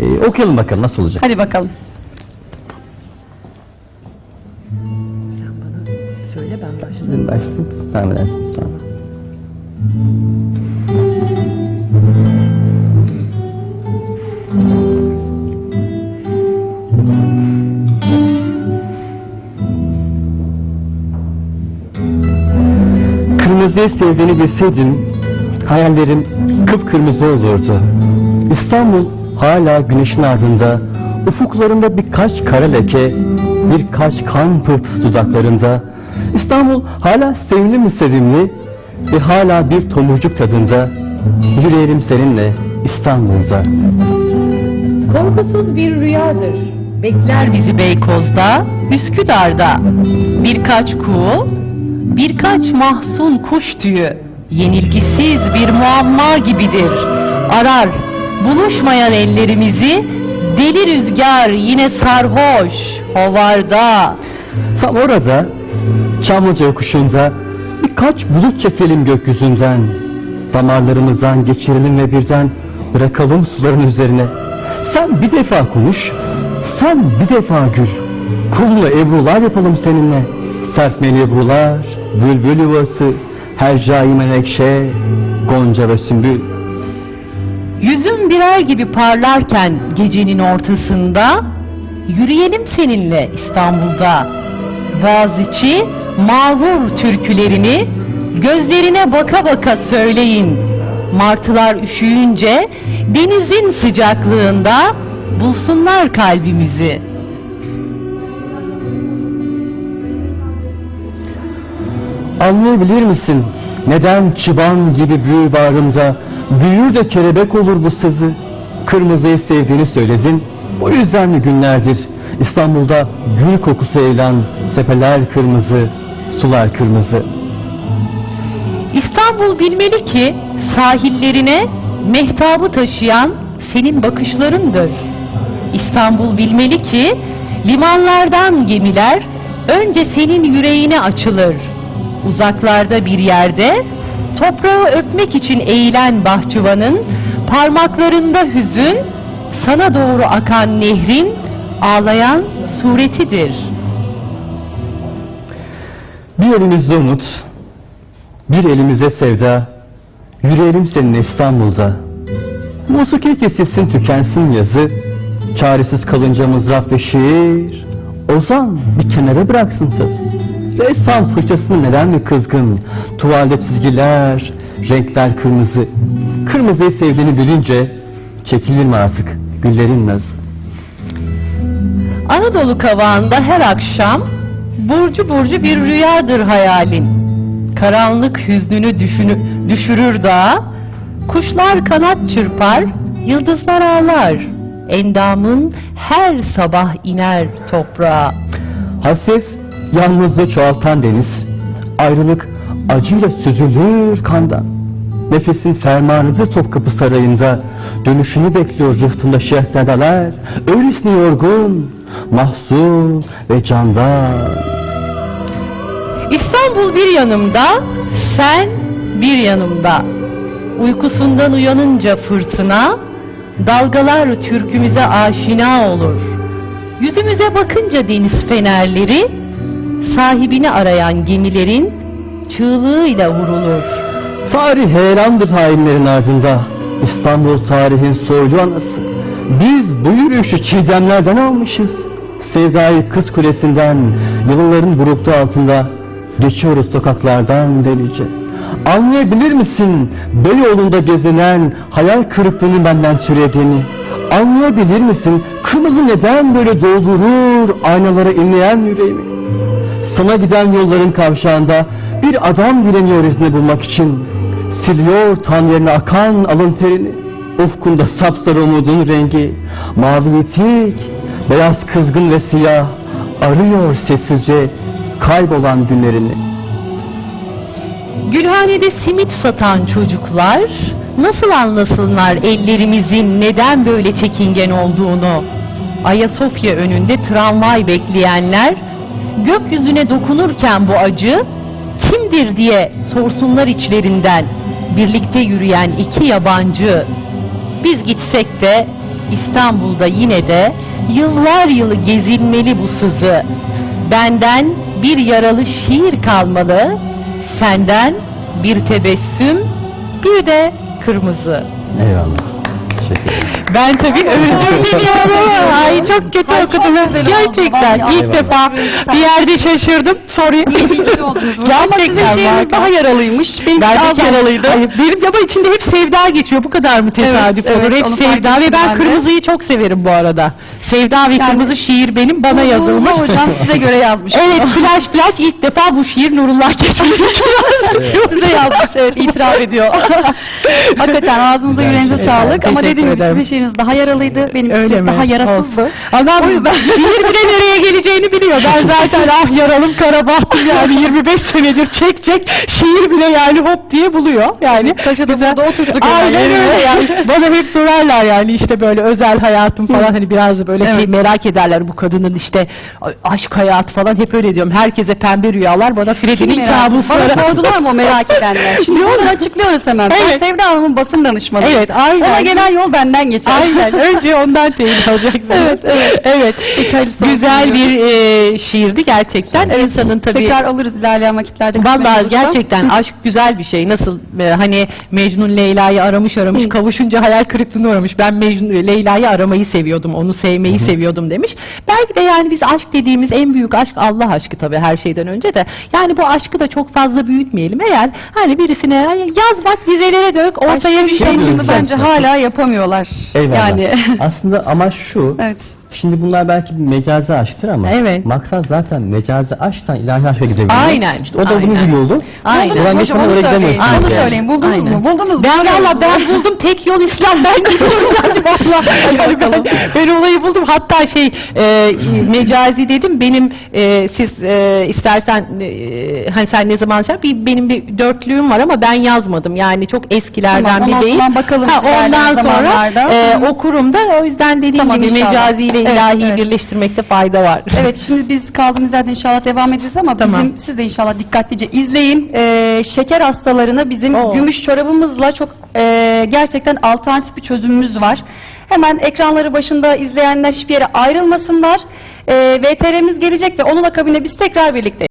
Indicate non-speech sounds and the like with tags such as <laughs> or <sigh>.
Ee, okuyalım bakalım nasıl olacak. Hadi bakalım. Söyle ben başlayayım. Başlayayım siz tahmin edersiniz sonra. Kırmızıyı sevdiğini bilseydim hayallerim kıpkırmızı olurdu. İstanbul hala güneşin ardında, ufuklarında birkaç kara leke, birkaç kan pıhtısı dudaklarında. İstanbul hala sevimli mi sevimli ve hala bir tomurcuk tadında. Yürüyelim seninle İstanbul'da. Korkusuz bir rüyadır. Bekler bizi Beykoz'da, Üsküdar'da. Birkaç kuğu, birkaç mahzun kuş tüyü. Yenilgisiz bir muamma gibidir. Arar, buluşmayan ellerimizi, deli rüzgar yine sarhoş, hovarda. Tam orada Çamlıca yokuşunda birkaç bulut çekelim gökyüzünden. Damarlarımızdan geçirelim ve birden bırakalım suların üzerine. Sen bir defa konuş, sen bir defa gül. Kumlu ebrular yapalım seninle. Serpmeli ebrular, bülbül yuvası, hercai menekşe, gonca ve sümbül. Yüzüm birer gibi parlarken gecenin ortasında yürüyelim seninle İstanbul'da. Boğaziçi mağrur türkülerini gözlerine baka baka söyleyin. Martılar üşüyünce denizin sıcaklığında bulsunlar kalbimizi. Anlayabilir misin? Neden çıban gibi büyür bağrımda Büyür de kelebek olur bu sızı Kırmızıyı sevdiğini söyledin O yüzden mi günlerdir İstanbul'da gül kokusu eğlen Tepeler kırmızı, sular kırmızı İstanbul bilmeli ki sahillerine mehtabı taşıyan senin bakışlarındır. İstanbul bilmeli ki limanlardan gemiler önce senin yüreğine açılır. Uzaklarda bir yerde toprağı öpmek için eğilen bahçıvanın parmaklarında hüzün, sana doğru akan nehrin ağlayan suretidir. Bir elimizde umut Bir elimize sevda Yürüyelim seninle İstanbul'da. Musiki kesilsin tükensin yazı Çaresiz kalınca mızraf ve şiir. Ozan bir kenara bıraksın sazı Ressam fırçasını neden mi kızgın Tuvalde çizgiler Renkler kırmızı Kırmızıyı sevdiğini bilince Çekilir mi artık güllerin nazı Anadolu kavağında her akşam burcu burcu bir rüyadır hayalin. Karanlık hüznünü düşünü, düşürür dağa, kuşlar kanat çırpar, yıldızlar ağlar. Endamın her sabah iner toprağa. Hasret yalnızlığı çoğaltan deniz Ayrılık acıyla süzülür kandan Nefesin fermanıdır Topkapı Sarayı'nda Dönüşünü bekliyor rıhtımda şehzadeler Öylesine yorgun, mahzun ve candan İstanbul bir yanımda, sen bir yanımda. Uykusundan uyanınca fırtına, dalgalar türkümüze aşina olur. Yüzümüze bakınca deniz fenerleri, sahibini arayan gemilerin çığlığıyla vurulur. Tarih heyrandır hainlerin ardında. İstanbul tarihin soylu anası. Biz bu yürüyüşü çiğdemlerden almışız. Sevdayı kız kulesinden Yılların buruktu altında Geçiyoruz sokaklardan delice. Anlayabilir misin Beyoğlu'nda gezinen Hayal kırıklığını benden sürediğini Anlayabilir misin Kırmızı neden böyle doldurur Aynalara inleyen yüreğimi sana giden yolların kavşağında bir adam direniyor izni bulmak için. Siliyor tan yerine akan alın terini. Ufkunda sapsarı umudun rengi. Mavi yitik, beyaz kızgın ve siyah. Arıyor sessizce kaybolan günlerini. Gülhanede simit satan çocuklar nasıl anlasınlar ellerimizin neden böyle çekingen olduğunu? Ayasofya önünde tramvay bekleyenler gökyüzüne dokunurken bu acı kimdir diye sorsunlar içlerinden birlikte yürüyen iki yabancı. Biz gitsek de İstanbul'da yine de yıllar yılı gezilmeli bu sızı. Benden bir yaralı şiir kalmalı, senden bir tebessüm, bir de kırmızı. Eyvallah. <laughs> Ben tabii özür diliyorum. Ay çok kötü Ay, çok okudum. güzel oldu. Gerçekten Vallahi ilk defa bir yerde şaşırdım. Soruyu. İyi oldunuz <laughs> burada. Ama sizin Gerçekten şiiriniz bak. daha yaralıymış. Benimki Ben daha de yaralıydı. Hayır, benim ama içinde hep sevda geçiyor. Bu kadar mı tesadüf Evet, olur? evet, hep onu fark sevda ve ben ben de. kırmızıyı çok severim bu arada. Sevda ve Yani- kırmızı şiir benim bana yazılmış. Nurullah hocam size göre yazmış. Evet flash flash ilk defa bu şiir Nurullah geçmiş. <laughs> size yazmış evet itiraf ediyor. Hakikaten ağzınıza yüreğinize şey. sağlık ama Teşekkür gibi ederim. sizin şiiriniz daha yaralıydı. Benimkisi Öyle mi? daha yarasızdı. Adam <laughs> şiir bile nereye geleceğini biliyor. Ben <laughs> zaten ah yaralım kara bahtım yani <laughs> 25 senedir çek çek şiir bile yani hop diye buluyor. Yani Taşı da burada oturttuk. Aynen öyle yani. <laughs> Bana hep sorarlar yani işte böyle özel hayatım falan hani biraz da böyle şey Evet. merak ederler bu kadının işte aşk hayatı falan hep öyle diyorum. Herkese pembe rüyalar bana Freddy'nin kabusları. Bana sordular mı o merak <laughs> edenler? Şimdi buradan açıklıyoruz hemen. Evet. Ben Sevda Hanım'ın basın danışmanı. Evet, aynen. Ona gelen yol benden geçer. Aynen. <laughs> Önce ondan teyit alacaksınız. evet, evet. Evet. olsun Güzel bir e, şiirdi gerçekten. İnsanın tabii Tekrar alırız ilerleyen vakitlerde. Vallahi gerçekten aşk güzel bir şey. Nasıl e, hani Mecnun Leyla'yı aramış aramış kavuşunca hayal kırıklığına uğramış. Ben Mecnun Leyla'yı aramayı seviyordum. Onu sevmeyi seviyordum demiş. Belki de yani biz aşk dediğimiz en büyük aşk Allah aşkı tabii her şeyden önce de. Yani bu aşkı da çok fazla büyütmeyelim. Eğer hani birisine yaz bak dizelere dök ortaya bir şey Şey bence hala yapamıyorlar. Eyvallah. Yani Aslında amaç şu. evet. Şimdi bunlar belki mecazi aşktır ama Evet. maksat zaten mecazi aşktan ilahi aşka gidebilmek. Aynen, İşte o da bunun aynen. bir yolu. Aynen. Buldunuz Ulan mu geçmeden hocam onu oraya söyleyin. gidemezsin Onu yani. söyleyin. Buldunuz Aynen. mu? Buldunuz mu? Ben valla size. ben buldum tek yol İslam ben <laughs> gidiyorum yani valla. Yani ben, ben olayı buldum hatta şey e, mecazi dedim benim e, siz e, istersen e, hani sen ne zaman şey bir benim bir dörtlüğüm var ama ben yazmadım yani çok eskilerden Tamam, ona bir değil. zaman bakalım Ha, ondan sonra zamanlarda. e, okurum da o yüzden dediğim Tamam, gibi inşallah. mecazi ile Evet, birleştirmekte fayda var. Evet şimdi biz kaldığımız yerden inşallah devam edeceğiz ama Tamam. bizim siz de inşallah dikkatlice izleyin. Ee, şeker hastalarına bizim Oo. gümüş çorabımızla çok e, gerçekten alternatif bir çözümümüz var. Hemen ekranları başında izleyenler hiçbir yere ayrılmasınlar. Ee, VTR'miz gelecek ve onun akabinde biz tekrar birlikte